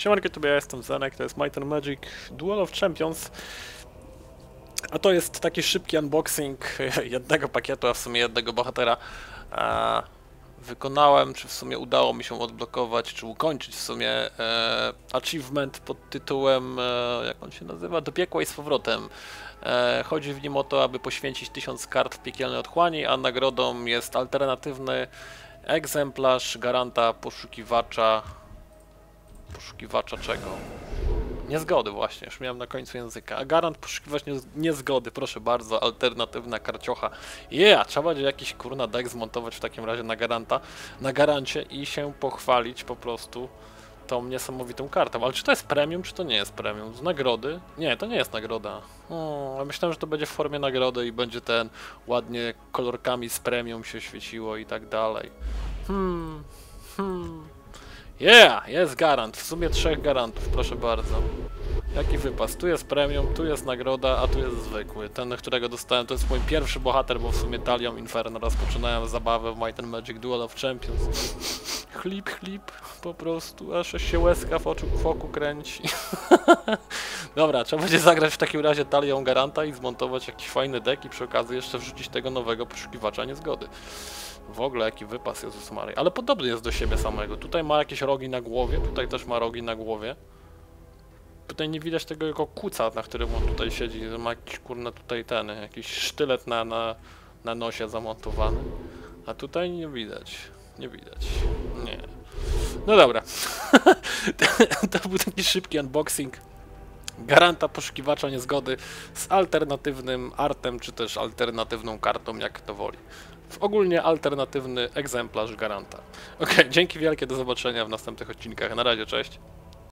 Siemanko, tobie ja jestem Zenek, to jest Might and Magic Duel of Champions. A to jest taki szybki unboxing jednego pakietu, a w sumie jednego bohatera. Wykonałem, czy w sumie udało mi się odblokować, czy ukończyć w sumie e, achievement pod tytułem, e, jak on się nazywa, Do piekła i z powrotem. E, chodzi w nim o to, aby poświęcić tysiąc kart w piekielnej otchłani, a nagrodą jest alternatywny egzemplarz garanta poszukiwacza poszukiwacza czego? Niezgody właśnie, już miałem na końcu języka. A garant poszukiwać nie, niezgody, proszę bardzo, alternatywna karciocha. Yeah, trzeba będzie jakiś kurna deck zmontować w takim razie na garanta, na garancie i się pochwalić po prostu tą niesamowitą kartą. Ale czy to jest premium, czy to nie jest premium? Z nagrody? Nie, to nie jest nagroda. Ja myślałem, że to będzie w formie nagrody i będzie ten ładnie kolorkami z premium się świeciło i tak dalej. Hmm, hmm. Yeah, jest garant. W sumie trzech garantów, proszę bardzo. Jaki wypas? Tu jest premium, tu jest nagroda, a tu jest zwykły. Ten, którego dostałem, to jest mój pierwszy bohater, bo w sumie Talią Inferno rozpoczynałem zabawę w Might and Magic Duel of Champions. Chlip, chlip, po prostu, aż się łezka w, oczu, w oku kręci. Dobra, trzeba będzie zagrać w takim razie Talią Garanta i zmontować jakiś fajny deck i przy okazji jeszcze wrzucić tego nowego poszukiwacza niezgody. W ogóle jaki wypas Jezus Mary. Ale podobny jest do siebie samego. Tutaj ma jakieś rogi na głowie, tutaj też ma rogi na głowie. Tutaj nie widać tego jako kuca, na którym on tutaj siedzi. Ma jakiś kurna tutaj ten, jakiś sztylet na, na, na nosie zamontowany. A tutaj nie widać. Nie widać. Nie. No dobra. to był taki szybki unboxing garanta poszukiwacza niezgody z alternatywnym artem, czy też alternatywną kartą, jak to woli. W ogólnie alternatywny egzemplarz garanta. Ok, dzięki wielkie, do zobaczenia w następnych odcinkach. Na razie, cześć.